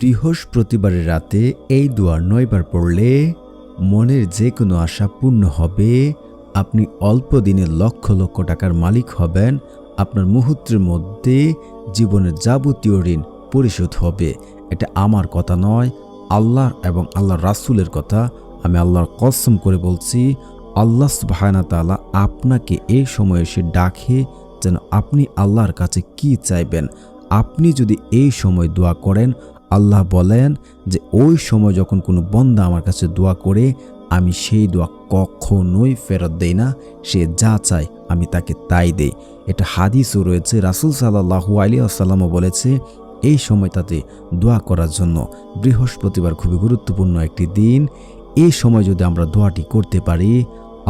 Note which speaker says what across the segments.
Speaker 1: বৃহস্পতিবারের রাতে এই দোয়া নয়বার পড়লে মনের যে কোনো আশা পূর্ণ হবে। আপনি অল্প দিনে লক্ষ লক্ষ টাকার মালিক হবেন। আপনার মুহূর্তের মধ্যে জীবনের যাবতীয় ঋণ পরিশোধ হবে। এটা আমার কথা নয়, আল্লাহর এবং আল্লাহ রাসুলের কথা। আমি আল্লাহর কসম করে বলছি, আল্লাহ সুবাহানা তালা আপনাকে এই সময় এসে ডাকে যেন আপনি আল্লাহর কাছে কি চাইবেন। আপনি যদি এই সময় দোয়া করেন আল্লাহ বলেন যে, ওই সময় যখন কোনো বন্দা আমার কাছে দোয়া করে, আমি সেই দোয়া কখনোই ফেরত দেই না, সে যা চায় আমি তাকে তাই দেই। এটা হাদিসও রয়েছে, রাসুল সাল্লাহু আলী আসাল্লামও বলেছে, এই সময়টাতে দোয়া করার জন্য বৃহস্পতিবার খুবই গুরুত্বপূর্ণ একটি দিন। এই সময় যদি আমরা দোয়াটি করতে পারি,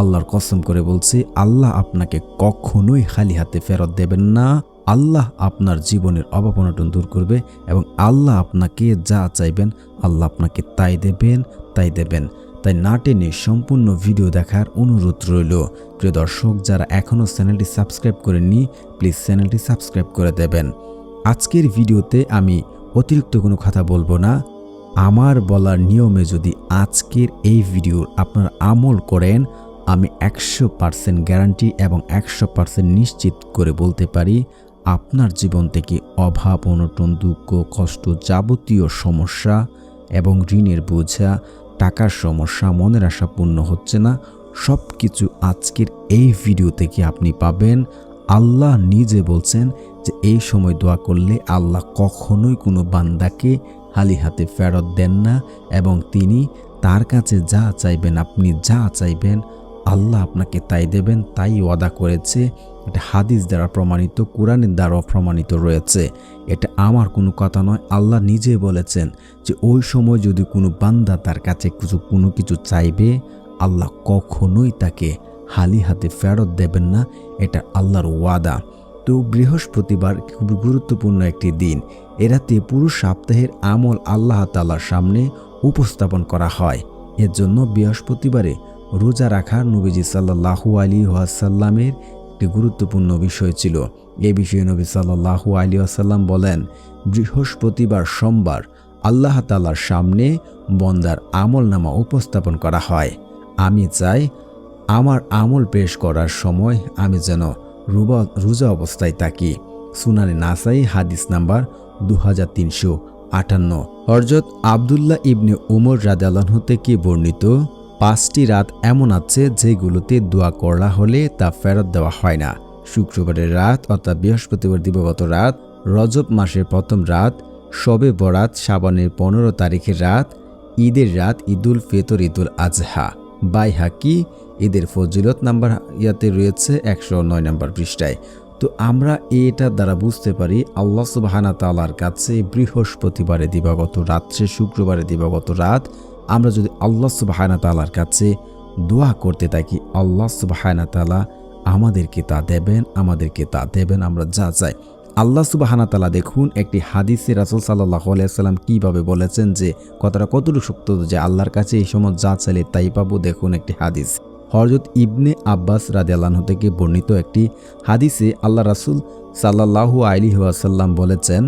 Speaker 1: আল্লাহর কসম করে বলছে, আল্লাহ আপনাকে কখনোই খালি হাতে ফেরত দেবেন না। আল্লাহ আপনার জীবনের অভাব অনটন দূর করবে এবং আল্লাহ আপনাকে যা চাইবেন, আল্লাহ আপনাকে তাই দেবেন তাই দেবেন। তাই না টেনে সম্পূর্ণ ভিডিও দেখার অনুরোধ রইল। প্রিয় দর্শক, যারা এখনও চ্যানেলটি সাবস্ক্রাইব করেননি, প্লিজ চ্যানেলটি সাবস্ক্রাইব করে দেবেন। আজকের ভিডিওতে আমি অতিরিক্ত কোনো কথা বলব না। আমার বলার নিয়মে যদি আজকের এই ভিডিওর আপনার আমল করেন, আমি একশো পার্সেন্ট গ্যারান্টি এবং একশো পার্সেন্ট নিশ্চিত করে বলতে পারি আপনার জীবন থেকে অভাব, অনটন, দুঃখ, কষ্ট যাবতীয় সমস্যা এবং ঋণের বোঝা, টাকার সমস্যা, মনের আশা পূর্ণ হচ্ছে না সব কিছু আজকের এই ভিডিও থেকে আপনি পাবেন। আল্লাহ নিজে বলছেন যে এই সময় দোয়া করলে আল্লাহ কখনোই কোনো বান্দাকে হালি হাতে ফেরত দেন না এবং তিনি তার কাছে যা চাইবেন, আপনি যা চাইবেন, আল্লাহ আপনাকে তাই দেবেন, তাই ওয়াদা করেছে। এটা হাদিস দ্বারা প্রমাণিত, কোরআনের দ্বারাও প্রমাণিত রয়েছে। এটা আমার কোনো কথা নয়, আল্লাহ নিজে বলেছেন যে ওই সময় যদি কোনো বান্দা তার কাছে কিছু, কোনো কিছু চাইবে, আল্লাহ কখনোই তাকে হালি হাতে ফেরত দেবেন না, এটা আল্লাহর ওয়াদা। তো বৃহস্পতিবার খুব গুরুত্বপূর্ণ একটি দিন এরাতে পুরো সপ্তাহের আমল আল্লাহ তালার সামনে উপস্থাপন করা হয়। এর জন্য বৃহস্পতিবারে রোজা রাখার নবীজি সাল্লাহু আলী ওয়াসাল্লামের একটি গুরুত্বপূর্ণ বিষয় ছিল। এ বিষয়ে নবী সাল্লাহু আলী আসাল্লাম বলেন, বৃহস্পতিবার সোমবার আল্লাহ তালার সামনে বন্দার আমল নামা উপস্থাপন করা হয়। আমি চাই আমার আমল পেশ করার সময় আমি যেন রুবা, রোজা অবস্থায় থাকি। সুনানি নাসাই হাদিস নাম্বার দু হাজার তিনশো আটান্ন। হরজত আবদুল্লাহ ইবনে উমর রাদালাহ থেকে বর্ণিত পাঁচটি রাত এমন আছে যেগুলোতে দোয়া করা হলে তা ফেরত দেওয়া হয় না। শুক্রবারের রাত অর্থাৎ বৃহস্পতিবার দিবগত রাত, রজব মাসের প্রথম রাত, শবে বরাত সাবানের পনেরো তারিখের রাত, ঈদের রাত ঈদুল ফেতর, ঈদুল আজহা। বাই হাকি ঈদের ফজিলত নাম্বার ইয়াতে রয়েছে একশো নয় নম্বর পৃষ্ঠায়। তো আমরা এটার দ্বারা বুঝতে পারি, আল্লাহ সুবাহানা তালার কাছে বৃহস্পতিবারে দিবাগত রাত্রে শুক্রবারে দিবাগত রাত আমরা যদি আল্লাহ সুবাহানা তালার কাছে দোয়া করতে থাকি, আল্লাহ সুবাহানা তালা আমাদেরকে তা দেবেন, আমাদেরকে তা দেবেন, আমরা যা চাই। আল্লাহ সুবাহানা তালা দেখুন একটি হাদিসে রাসুল সাল্লাহ আলাইসাল্লাম কীভাবে বলেছেন যে, কথাটা কতটুকু সত্য যে আল্লাহর কাছে এই সময় যা চাইলে তাই পাবো, দেখুন একটি হাদিস। হরজত ইবনে আব্বাস রাদে আল্লাহ থেকে বর্ণিত একটি হাদিসে আল্লাহ রাসুল সাল্লাহু আলী ওয়াসাল্লাম বলেছেন,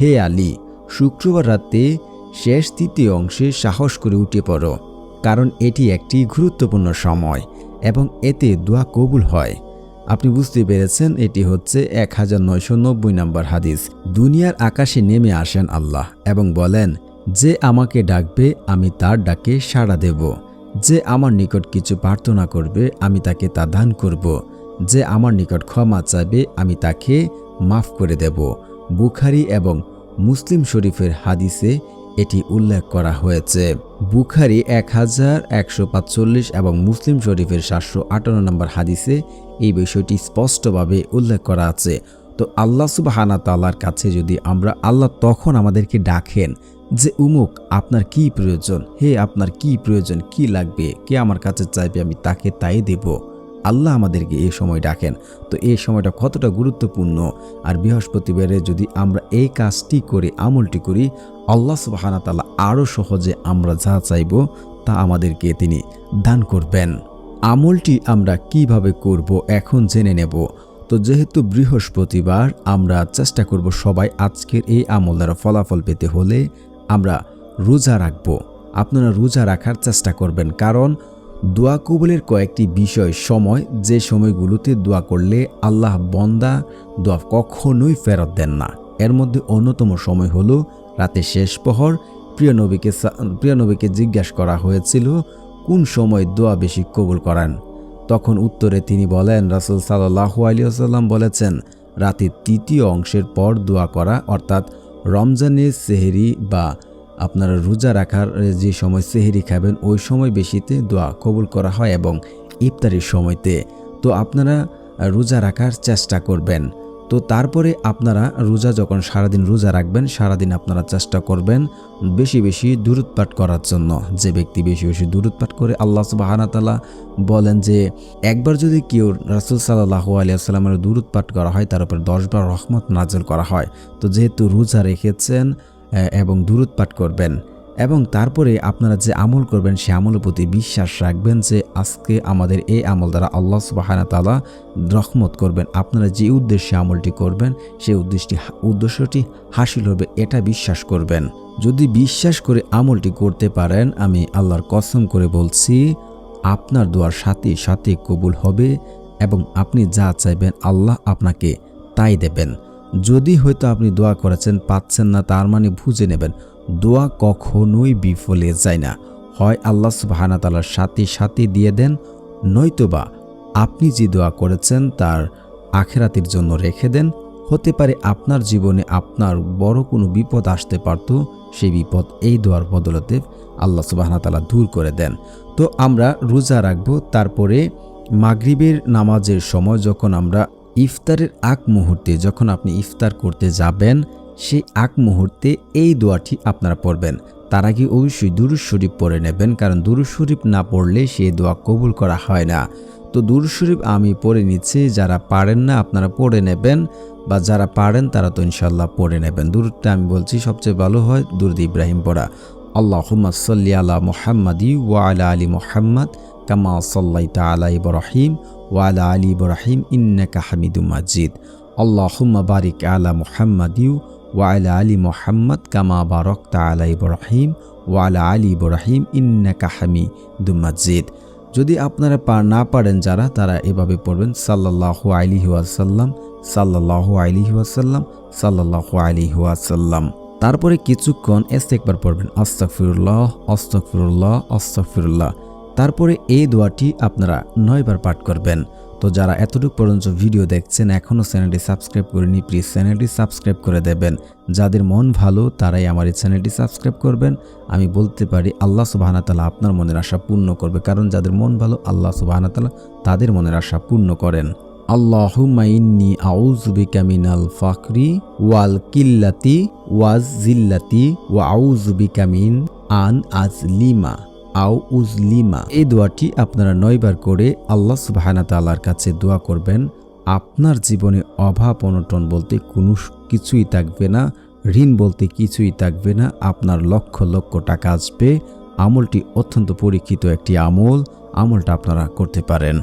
Speaker 1: হে আলী, শুক্রবার রাতে শেষ তৃতীয় অংশে সাহস করে উঠে পড়ো, কারণ এটি একটি গুরুত্বপূর্ণ সময় এবং এতে দোয়া কবুল হয়। আপনি বুঝতে পেরেছেন এটি হচ্ছে এক হাজার নয়শো নব্বই নম্বর হাদিস। দুনিয়ার আকাশে নেমে আসেন আল্লাহ এবং বলেন, যে আমাকে ডাকবে, আমি তার ডাকে সাড়া দেব। যে আমার নিকট কিছু প্রার্থনা করবে, আমি তাকে তা দান করব। যে আমার নিকট ক্ষমা চাইবে, আমি তাকে মাফ করে দেব। বুখারি এবং মুসলিম শরীফের হাদিসে এটি উল্লেখ করা হয়েছে। বুখারি এক হাজার একশো পাঁচচল্লিশ এবং মুসলিম শরীফের সাতশো আটান্ন নম্বর হাদিসে এই বিষয়টি স্পষ্টভাবে উল্লেখ করা আছে। তো আল্লাহ সুবাহানা তাল্লার কাছে যদি আমরা আল্লাহ তখন আমাদেরকে ডাকেন যে, উমুক, আপনার কি প্রয়োজন? হে, আপনার কি প্রয়োজন? কি লাগবে? কে আমার কাছে চাইবে? আমি তাকে তাই দেব। আল্লাহ আমাদেরকে এই সময় ডাকেন। তো এই সময়টা কতটা গুরুত্বপূর্ণ? আর বৃহস্পতিবারে যদি আমরা এই কাজটি করি, আমলটি করি, আল্লাহ সুবাহানা তালা আরও সহজে আমরা যা চাইব তা আমাদেরকে তিনি দান করবেন। আমলটি আমরা কীভাবে করব এখন জেনে নেব। তো যেহেতু বৃহস্পতিবার, আমরা চেষ্টা করব সবাই আজকের এই আমল দ্বারা ফলাফল পেতে হলে আমরা রোজা রাখব। আপনারা রোজা রাখার চেষ্টা করবেন। কারণ দোয়া কবুলের কয়েকটি বিষয় সময়, যে সময়গুলোতে দোয়া করলে আল্লাহ বন্দা দোয়া কখনোই ফেরত দেন না। এর মধ্যে অন্যতম সময় হলো রাতে শেষ প্রহর। প্রিয় নবীকে প্রিয় নবীকে জিজ্ঞাসা করা হয়েছিল, কোন সময় দোয়া বেশি কবুল করেন? তখন উত্তরে তিনি বলেন, রাসুল সাল্লাহ আলিয়াল্লাম বলেছেন রাতের তৃতীয় অংশের পর দোয়া করা, অর্থাৎ রমজানের সেহেরি বা আপনারা রোজা রাখার যে সময় সেহেরি খাবেন, ওই সময় বেশিতে দোয়া কবুল করা হয় এবং ইফতারির সময়তে। তো আপনারা রোজা রাখার চেষ্টা করবেন। তো তারপরে আপনারা রোজা যখন সারাদিন রোজা রাখবেন, সারাদিন আপনারা চেষ্টা করবেন বেশি বেশি দূরৎপাঠ করার জন্য। যে ব্যক্তি বেশি বেশি দূরৎপাঠ করে, আল্লাহ সুবাহানাতালা বলেন যে, একবার যদি কেউ রাসুল সাল্লাহ আলিয়াস্লামের দূরৎপাঠ করা হয়, তার উপর দশবার রহমত নাজল করা হয়। তো যেহেতু রোজা রেখেছেন এবং দূরৎপাঠ করবেন। এবং তারপরে আপনারা যে আমল করবেন, সে আমলের প্রতি বিশ্বাস রাখবেন যে আজকে আমাদের এই আমল দ্বারা আল্লাহ সুবাহানা তালা রহমত করবেন। আপনারা যে উদ্দেশ্যে আমলটি করবেন, সেই উদ্দেশ্যটি উদ্দেশ্যটি হাসিল হবে, এটা বিশ্বাস করবেন। যদি বিশ্বাস করে আমলটি করতে পারেন, আমি আল্লাহর কসম করে বলছি, আপনার দোয়ার সাথে সাথে কবুল হবে এবং আপনি যা চাইবেন, আল্লাহ আপনাকে তাই দেবেন। যদি হয়তো আপনি দোয়া করেছেন, পাচ্ছেন না, তার মানে বুঝে নেবেন, দোয়া কখনোই বিফলে যায় না। হয় আল্লাহ সুবাহানা তালার সাথে সাথে দিয়ে দেন, নয়তোবা আপনি যে দোয়া করেছেন, তার আখেরাতের জন্য রেখে দেন। হতে পারে আপনার জীবনে আপনার বড় কোনো বিপদ আসতে পারত, সেই বিপদ এই দোয়ার বদলতে আল্লাহ সুবাহানা তালা দূর করে দেন। তো আমরা রোজা রাখব, তারপরে মাগরিবের নামাজের সময় যখন আমরা ইফতারের আগ মুহূর্তে যখন আপনি ইফতার করতে যাবেন, সেই আগ মুহূর্তে এই দোয়াটি আপনারা পড়বেন। তার আগে অবশ্যই দুরুজ শরীফ পড়ে নেবেন, কারণ দুরুজ শরীফ না পড়লে সেই দোয়া কবুল করা হয় না। তো দুরুজ শরীফ আমি পড়ে নিচ্ছি, যারা পারেন না আপনারা পড়ে নেবেন, বা যারা পারেন তারা তো ইনশাল্লাহ পড়ে নেবেন। দূরটা আমি বলছি, সবচেয়ে ভালো হয় দুরুদ ইব্রাহিম পড়া। আল্লাহ সাল্লি আলা মোহাম্মদি ওয়া আলা আলী মোহাম্মদ কামা সাল্লাইতা আলা ইব্রাহিম ওয়া আলা ইব্রাহিম ইন্নাকা হামিদুম মাজিদ। আল্লাহুম্মা বারিক আলা মুহাম্মাদিউ ওয়া আলা মোহাম্মদ কামা বারাকতা আলা ইব্রাহিম ওয়া আলা ইব্রাহিম ইন্নাকা হামিদুম মাজিদ। যদি আপনারা পার না পারেন যারা, তারা এভাবে পড়বেন, সাল্লাল্লাহু আলাইহি ওয়াসাল্লাম, সাল্লাল্লাহু আলাইহি ওয়াসাল্লাম, সাল্লাল্লাহু আলাইহি ওয়াসাল্লাম। তারপরে কিছুক্ষণ একবার পড়বেন, আস্তাগফিরুল্লাহ আস্তাগফিরুল্লাহ আস্তাগফিরুল্লাহ। তারপরে এই দোয়াটি আপনারা নয়বার পাঠ করবেন। তো যারা এতটুকু পর্যন্ত ভিডিও দেখছেন, এখনও চ্যানেলটি সাবস্ক্রাইব করেনি প্লিজ চ্যানেলটি সাবস্ক্রাইব করে দেবেন। যাদের মন ভালো, তারাই আমার এই চ্যানেলটি সাবস্ক্রাইব করবেন। আমি বলতে পারি, আল্লাহ সুবাহানাতালা আপনার মনের আশা পূর্ণ করবে। কারণ যাদের মন ভালো, আল্লাহ সুবাহানাতালা তাদের মনের আশা পূর্ণ করেন। আল্লাহুম্মা ইন্নি আউযুবিকা মিনাল ফাকরি ওয়াল কিল্লাতি ওয়াজ জিল্লাতি ওয়া আউযুবিকা মিন আন আজলিমা আও উজলিমা। এই দোয়াটি আপনারা নয়বার করে আল্লাহ সুবাহানা তাল্লার কাছে দোয়া করবেন। আপনার জীবনে অভাব, অনটন বলতে কোনো কিছুই থাকবে না, ঋণ বলতে কিছুই থাকবে না, আপনার লক্ষ লক্ষ টাকা আসবে। আমলটি অত্যন্ত পরীক্ষিত একটি আমল, আমলটা আপনারা করতে পারেন।